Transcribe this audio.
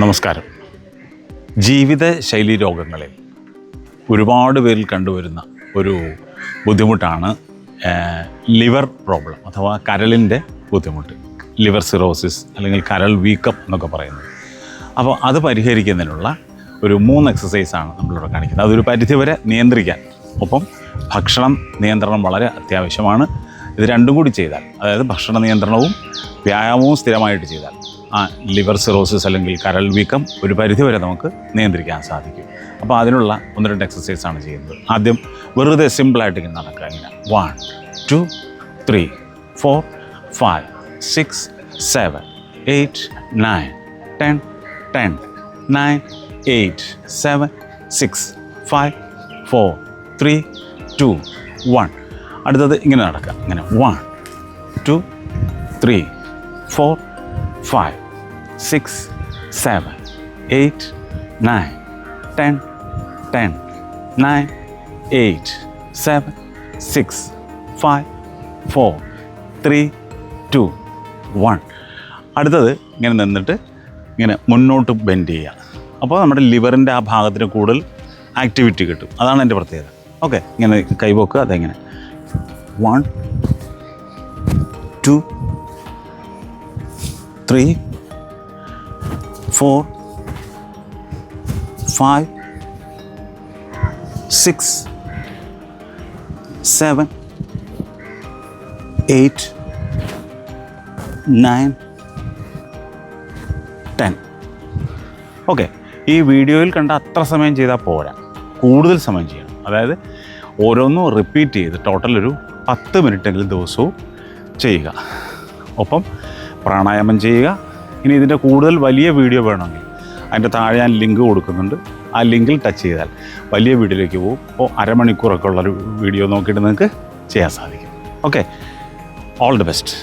നമസ്കാരം. ജീവിത ശൈലി രോഗങ്ങളിൽ ഒരുപാട് പേരിൽ കണ്ടുവരുന്ന ഒരു ബുദ്ധിമുട്ടാണ് ലിവർ പ്രോബ്ലം അഥവാ കരളിന്റെ ബുദ്ധിമുട്ട്. ലിവർ സിറോസിസ് അല്ലെങ്കിൽ കരൾ വീക്കപ്പ് എന്നൊക്കെ പറയുന്നത്. അപ്പോൾ അത് പരിഹരിക്കുന്നതിനുള്ള ഒരു മൂന്ന് എക്സസൈസാണ് നമ്മളിവിടെ കാണിക്കുന്നത്. അതൊരു പരിധിവരെ നിയന്ത്രിക്കാൻ. ഒപ്പം ഭക്ഷണം നിയന്ത്രണം വളരെ അത്യാവശ്യമാണ്. ഇത് രണ്ടും കൂടി ചെയ്താൽ അതായത് ഭക്ഷണ നിയന്ത്രണവും വ്യായാമവും സ്ഥിരമായിട്ട് ചെയ്താൽ ആ ലിവർ സിറോസിസ് അല്ലെങ്കിൽ കരൾ വീക്കം ഒരു പരിധിവരെ നമുക്ക് നിയന്ത്രിക്കാൻ സാധിക്കും. അപ്പോൾ അതിനുള്ള ഒന്ന് രണ്ട് എക്സസൈസാണ് ചെയ്യുന്നത്. ആദ്യം വെറുതെ സിമ്പിളായിട്ട് ഇങ്ങനെ നടക്കുക. ഇങ്ങനെ one two three four five six seven eight nine ten ten nine eight seven six five four three two one അടുത്തത് ഇങ്ങനെ നടക്കുക. ഇങ്ങനെ one two three four five six seven eight nine ten ten nine eight seven six five four three two one അടുത്തത് ഇങ്ങനെ നിന്നിട്ട് ഇങ്ങനെ മുന്നോട്ട് bend ചെയ്യുക. അപ്പോൾ നമ്മുടെ ലിവറിന്റെ ആ ഭാഗത്തിന് കൂടുതൽ ആക്ടിവിറ്റി കിട്ടും. അതാണ് എന്റെ പ്രത്യേകത. ഓക്കെ ഇങ്ങനെ കൈപോക്കുക അതെങ്ങനെ? One two three four five six seven eight nine ten okay ഈ വീഡിയോയിൽ കണ്ട അത്ര സമയം ചെയ്താൽ പോരാ. കൂടുതൽ സമയം ചെയ്യണം. അതായത് ഓരോന്നും റിപ്പീറ്റ് ചെയ്ത് ടോട്ടൽ ഒരു പത്ത് മിനിറ്റെങ്കിലും ദിവസവും ചെയ്യുക. ഒപ്പം പ്രാണായാമം ചെയ്യുക ഇനി ഇതിന്റെ കൂടുതൽ വലിയ വീഡിയോ വേണമെങ്കിൽ അതിന്റെ താഴെ ഞാൻ ലിങ്ക് കൊടുക്കുന്നുണ്ട്. ആ ലിങ്കിൽ ടച്ച് ചെയ്താൽ വലിയ വീഡിയോയിലേക്ക് പോകും. അപ്പോൾ അരമണിക്കൂറൊക്കെ ഉള്ളൊരു വീഡിയോ നോക്കിയിട്ട് നിങ്ങൾക്ക് ചെയ്യാൻ സാധിക്കും. Okay all the best